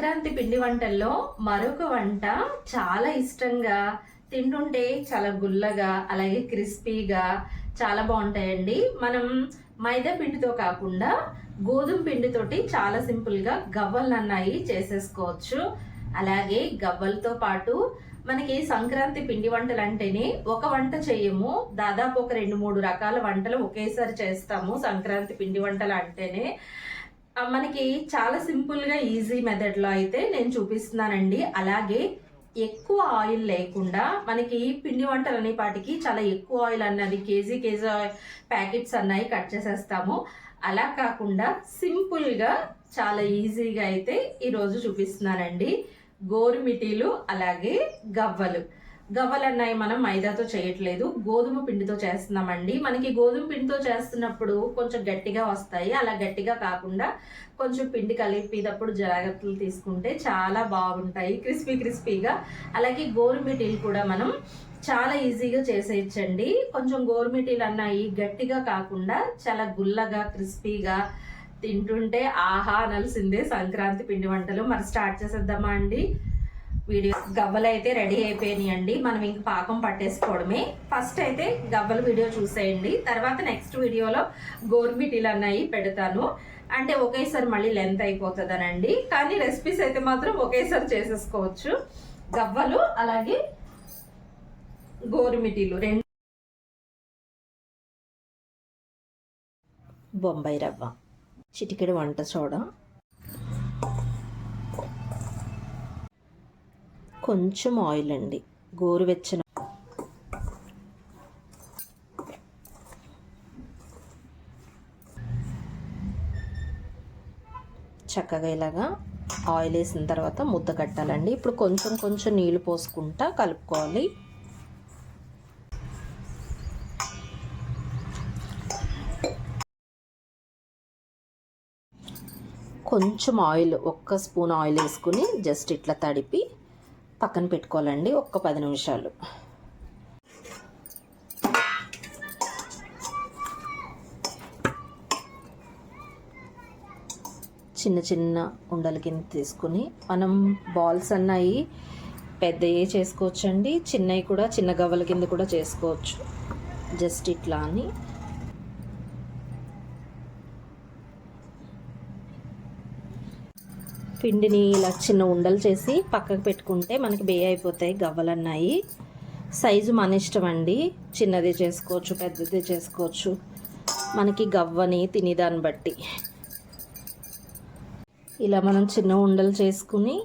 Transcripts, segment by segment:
సంక్రాంతి పిండి వంటల్లో మరొక వంట చాలా ఇష్టంగా తింటుంటే చాలా గుల్లగా అలాగే క్రిస్పీగా చాలా బాగుంటాయండి. మనం మైదా పిండితో కాకుండా గోధుమ పిండితోటి చాలా సింపుల్గా గవ్వలు అన్నాయి చేసేసుకోవచ్చు. అలాగే గవ్వలతో పాటు మనకి సంక్రాంతి పిండి వంటలు అంటేనే ఒక వంట చేయము. దాదాపు ఒక రెండు మూడు రకాల వంటలు ఒకేసారి చేస్తాము సంక్రాంతి పిండి వంటలు అంటేనే. మనకి చాలా సింపుల్గా ఈజీ మెథడ్లో అయితే నేను చూపిస్తున్నానండి. అలాగే ఎక్కువ ఆయిల్ లేకుండా మనకి పిండి వంటలు అనే పాటికి చాలా ఎక్కువ ఆయిల్ అన్నది కేజీ కేజీ ప్యాకెట్స్ అన్నాయి కట్ చేసేస్తాము. అలా కాకుండా సింపుల్గా చాలా ఈజీగా అయితే ఈరోజు చూపిస్తున్నానండి. గోరుమిటీలు అలాగే గవ్వలు. గవ్వలన్నాయి మనం మైదాతో చేయట్లేదు. గోధుమ పిండితో చేస్తున్నామండి. మనకి గోధుమ పిండితో చేస్తున్నప్పుడు కొంచెం గట్టిగా వస్తాయి. అలా గట్టిగా కాకుండా కొంచెం పిండి కలిపేటప్పుడు జాగ్రత్తలు తీసుకుంటే చాలా బాగుంటాయి. క్రిస్పీ క్రిస్పీగా. అలాగే గోరుమిటీలు కూడా మనం చాలా ఈజీగా చేసేయచ్చండి. కొంచెం గోరుమిటీలు అన్నాయి గట్టిగా కాకుండా చాలా గుల్లగా క్రిస్పీగా తింటుంటే ఆహా అనాల్సిందే సంక్రాంతి పిండి వంటలు. మరి స్టార్ట్ చేసేద్దామా అండి? వీడియో గవ్వలు అయితే రెడీ అయిపోయినాయి అండి మనం ఇంక పాకం పట్టేసుకోవడమే. ఫస్ట్ అయితే గవ్వల వీడియో చూసేయండి. తర్వాత నెక్స్ట్ వీడియోలో గోర్మిటీలు అన్నాయి పెడతాను. అంటే ఒకేసారి మళ్ళీ లెంత్ అయిపోతుందనండి. కానీ రెసిపీస్ అయితే మాత్రం ఒకేసారి చేసేసుకోవచ్చు. గవ్వలు అలాగే గోరుమిటీలు రెండు. బొంబాయి రవ్వ చిటికెడు వంట సోడా కొంచెం ఆయిల్ అండి. గోరువెచ్చని చక్కగా ఇలాగా ఆయిల్ వేసిన తర్వాత ముద్ద కట్టాలండి. ఇప్పుడు కొంచెం కొంచెం నీళ్ళు పోసుకుంటా కలుపుకోవాలి. కొంచెం ఆయిల్ ఒక్క స్పూన్ ఆయిల్ వేసుకుని జస్ట్ ఇట్లా తడిపి పక్కన పెట్టుకోవాలండి ఒక్క పది నిమిషాలు. చిన్న చిన్న ఉండల కింద తీసుకుని మనం బాల్స్ అన్నాయి పెద్దవి చేసుకోవచ్చండి చిన్నవి కూడా చిన్న గవ్వల కింద కూడా చేసుకోవచ్చు. జస్ట్ ఇట్లా అని. పిండిని ఇలా చిన్న ఉండలు చేసి పక్కకు పెట్టుకుంటే మనకి బే అయిపోతాయి గవ్వలన్నాయి. సైజు మన ఇష్టం అండి. చిన్నది చేసుకోవచ్చు పెద్దది చేసుకోవచ్చు. మనకి గవ్వని తినేదాన్ని బట్టి. ఇలా మనం చిన్న ఉండలు చేసుకుని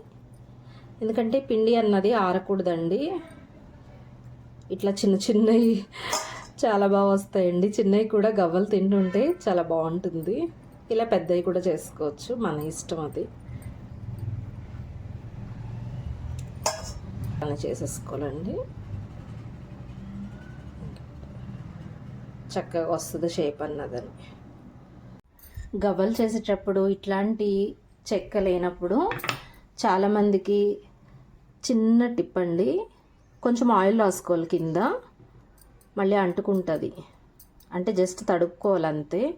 ఎందుకంటే పిండి అన్నది ఆరకూడదండి. ఇట్లా చిన్న చిన్నవి చాలా బాగా వస్తాయండి. చిన్నవి కూడా గవ్వలు తింటుంటే చాలా బాగుంటుంది. ఇలా పెద్దవి కూడా చేసుకోవచ్చు మన ఇష్టం అది. అలా చేసేసుకోవాలండి. చక్కగా వస్తుంది షేప్ అన్నదని. గవ్వలు చేసేటప్పుడు ఇట్లాంటి చెక్క లేనప్పుడు చాలామందికి చిన్న టిప్ అండి. కొంచెం ఆయిల్ రాసుకోవాలి కింద. మళ్ళీ అంటుకుంటుంది. అంటే జస్ట్ తడుపుకోవాలి అంతే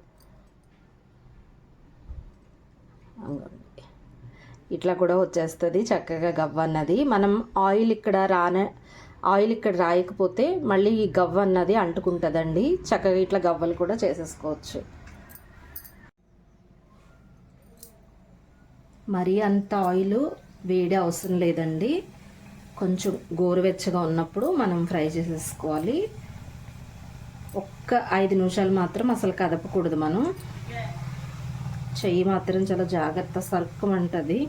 ఇట్లా కూడా వచ్చేస్తుంది చక్కగా గవ్వ అన్నది. మనం ఆయిల్ ఇక్కడ రాన ఆయిల్ ఇక్కడ రాయకపోతే మళ్ళీ ఈ గవ్వ అన్నది అంటుకుంటుందండి. చక్కగా ఇట్లా గవ్వలు కూడా చేసేసుకోవచ్చు. మరీ అంత ఆయిల్ వేడి అవసరం లేదండి. కొంచెం గోరువెచ్చగా ఉన్నప్పుడు మనం ఫ్రై చేసేసుకోవాలి. ఒక్క ఐదు నిమిషాలు మాత్రం అసలు కదపకూడదు మనం. చెయ్యి మాత్రం చాలా జాగ్రత్త సర్కమంటుంది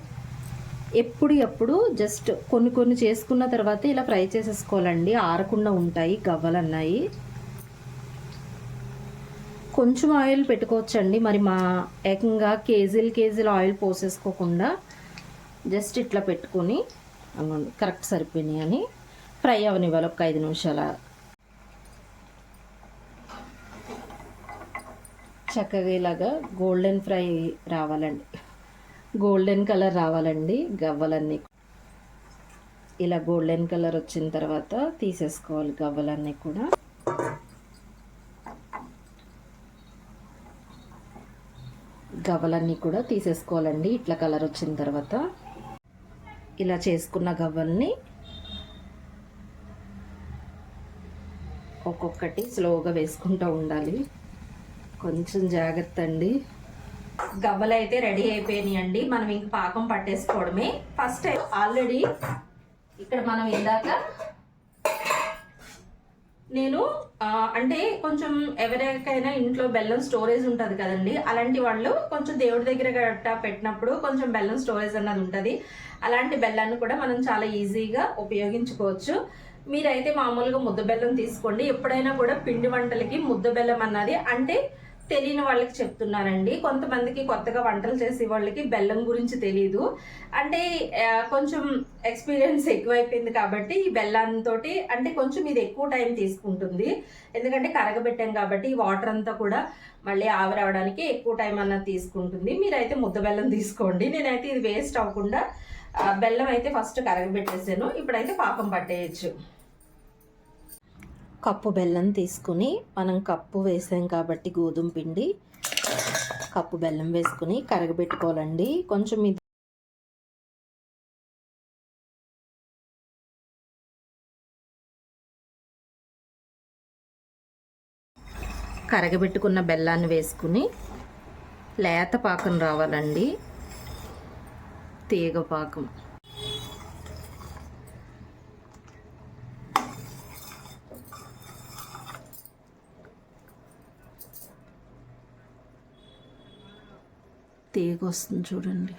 ఎప్పుడు ఎప్పుడు జస్ట్ కొన్ని కొన్ని చేసుకున్న తర్వాత ఇలా ఫ్రై చేసేసుకోవాలండి. ఆరకుండా ఉంటాయి గవ్వలు అన్నాయి కొంచెం ఆయిల్ పెట్టుకోవచ్చండి. మరి మా ఏకంగా కేజీలు కేజీలు ఆయిల్ పోసేసుకోకుండా జస్ట్ ఇట్లా పెట్టుకొని కరెక్ట్ సరిపోయినాయి అని ఫ్రై అవనివ్వాలి. ఒక ఐదు నిమిషాల చక్కగా ఇలాగా గోల్డెన్ ఫ్రై రావాలండి. గోల్డెన్ కలర్ రావాలండి గవ్వలన్నీ. ఇలా గోల్డెన్ కలర్ వచ్చిన తర్వాత తీసేసుకోవాలి గవ్వలన్నీ కూడా. గవ్వలన్నీ కూడా తీసేసుకోవాలండి ఇట్లా కలర్ వచ్చిన తర్వాత. ఇలా చేసుకున్న గవ్వల్ని ఒక్కొక్కటి స్లోగా వేసుకుంటూ ఉండాలి. కొంచెం జాగ్రత్త అండి గవ్వలు అయితే రెడీ అయిపోయినాయి అండి మనం ఇంక పాకం పట్టేసుకోవడమే. ఫస్ట్ ఆల్రెడీ ఇక్కడ మనం ఇందాక నేను అంటే కొంచెం ఎవరికైనా ఇంట్లో బెల్లం స్టోరేజ్ ఉంటుంది కదండి. అలాంటి వాళ్ళు కొంచెం దేవుడి దగ్గర గట్టా పెట్టినప్పుడు కొంచెం బెల్లం స్టోరేజ్ అన్నది ఉంటుంది. అలాంటి బెల్లాన్ని కూడా మనం చాలా ఈజీగా ఉపయోగించుకోవచ్చు. మీరైతే మామూలుగా ముద్ద బెల్లం తీసుకోండి. ఎప్పుడైనా కూడా పిండి వంటలకి ముద్ద బెల్లం అన్నది అంటే తెలియని వాళ్ళకి చెప్తున్నానండి కొంతమందికి కొత్తగా వంటలు చేసే వాళ్ళకి బెల్లం గురించి తెలియదు అంటే కొంచెం ఎక్స్పీరియన్స్ ఎక్కువైపోయింది కాబట్టి ఈ బెల్లంతో అంటే కొంచెం ఇది ఎక్కువ టైం తీసుకుంటుంది. ఎందుకంటే కరగబెట్టాం కాబట్టి ఈ వాటర్ అంతా కూడా మళ్ళీ ఆవిరవడానికి ఎక్కువ టైం అన్నది తీసుకుంటుంది. మీరైతే ముద్ద బెల్లం తీసుకోండి. నేనైతే ఇది వేస్ట్ అవ్వకుండా బెల్లం అయితే ఫస్ట్ కరగబెట్టేసాను. ఇప్పుడైతే పాకం పట్టేయచ్చు. కప్పు బెల్లం తీసుకుని మనం కప్పు వేసాం కాబట్టి గోధుమ పిండి. కప్పు బెల్లం వేసుకుని కరగబెట్టుకోవాలండి. కొంచెం ఇది కరగబెట్టుకున్న బెల్లాన్ని వేసుకుని లేత పాకం రావాలండి. తీగ పాకం. తీగ వస్తుంది చూడండి.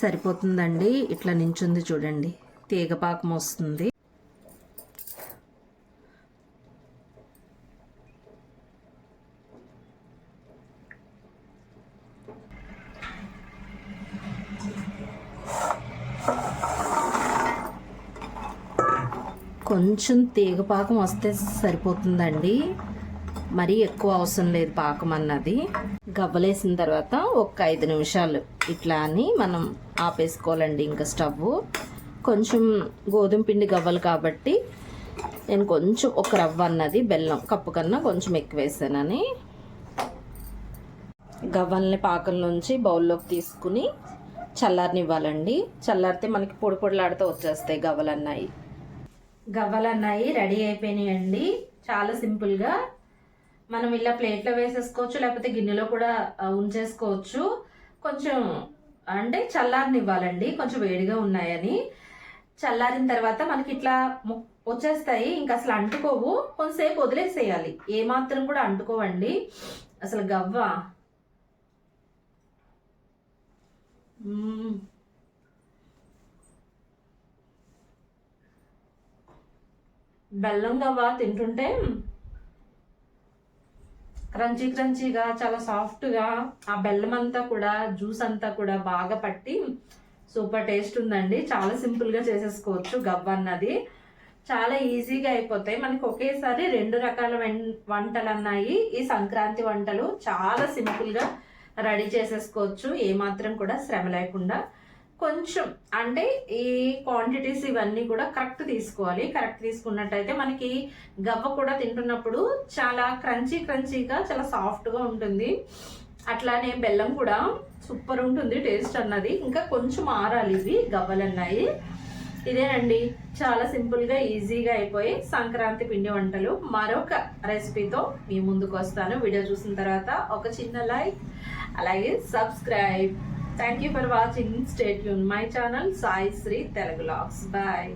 సరిపోతుందండి? ఇట్లా నించుంది చూడండి. తీగ పాకం వస్తుంది. కొంచెం తీగ పాకం వస్తే సరిపోతుందండి. మరీ ఎక్కువ అవసరం లేదు పాకం అన్నది. గవ్వలేసిన తర్వాత ఒక ఐదు నిమిషాలు ఇట్లా అని మనం ఆపేసుకోవాలండి ఇంకా స్టవ్. కొంచెం గోధుమ పిండి గవ్వలు కాబట్టి నేను కొంచెం ఒక రవ్వ అన్నది బెల్లం కప్పు కన్నా కొంచెం ఎక్కువ వేసానని. గవ్వల్ని పాకంలోంచి బౌల్లోకి తీసుకుని చల్లారనివ్వాలండి. చల్లారితే మనకి పొడి పొడిలాడుతూ వచ్చేస్తాయి గవ్వలు అన్నాయి గవ్వలు అన్నాయి రెడీ అయిపోయినాయండి. చాలా సింపుల్గా మనం ఇలా ప్లేట్లో వేసేసుకోవచ్చు లేకపోతే గిన్నెలో కూడా ఉంచేసుకోవచ్చు. కొంచెం అంటే చల్లారనివ్వాలండి కొంచెం వేడిగా ఉన్నాయని. చల్లారిన తర్వాత మనకి ఇట్లా ము- వచ్చేస్తాయి. ఇంకా అసలు అంటుకోవు. కొంతసేపు వదిలేసేయాలి. ఏ మాత్రం కూడా అంటుకోవండి. అసలు గవ్వ. బెల్లం గవ్వ తింటుంటే క్రంచీ క్రంచీగా చాలా సాఫ్ట్గా ఆ బెల్లం అంతా కూడా జ్యూస్ అంతా కూడా బాగా పట్టి సూపర్ టేస్ట్ ఉందండి. చాలా సింపుల్గా చేసేసుకోవచ్చు గవ్వ అన్నది. చాలా ఈజీగా అయిపోతాయి. మనకి ఒకేసారి రెండు రకాల వంటలు అన్నాయి ఈ సంక్రాంతి వంటలు చాలా సింపుల్గా రెడీ చేసేసుకోవచ్చు. ఏమాత్రం కూడా శ్రమ లేకుండా. కొంచెం అంటే ఈ క్వాంటిటీస్ ఇవన్నీ కూడా కరెక్ట్ తీసుకోవాలి. కరెక్ట్ తీసుకున్నట్టయితే మనకి గవ్వ కూడా తింటున్నప్పుడు చాలా క్రంచీ క్రంచీగా చాలా సాఫ్ట్గా ఉంటుంది. అట్లానే బెల్లం కూడా సూపర్ ఉంటుంది టేస్ట్ అన్నది. ఇంకా కొంచెం ఆరాలి ఇవి గవ్వలు అన్నాయి ఇదేనండి చాలా సింపుల్గా ఈజీగా అయిపోయి సంక్రాంతి పిండి వంటలు. మరొక రెసిపీతో మీ ముందుకు వస్తాను. వీడియో చూసిన తర్వాత ఒక చిన్న లైక్ అలాగే subscribe thank you for watching stay Yoon my channel Sai Sri Telugu logs bye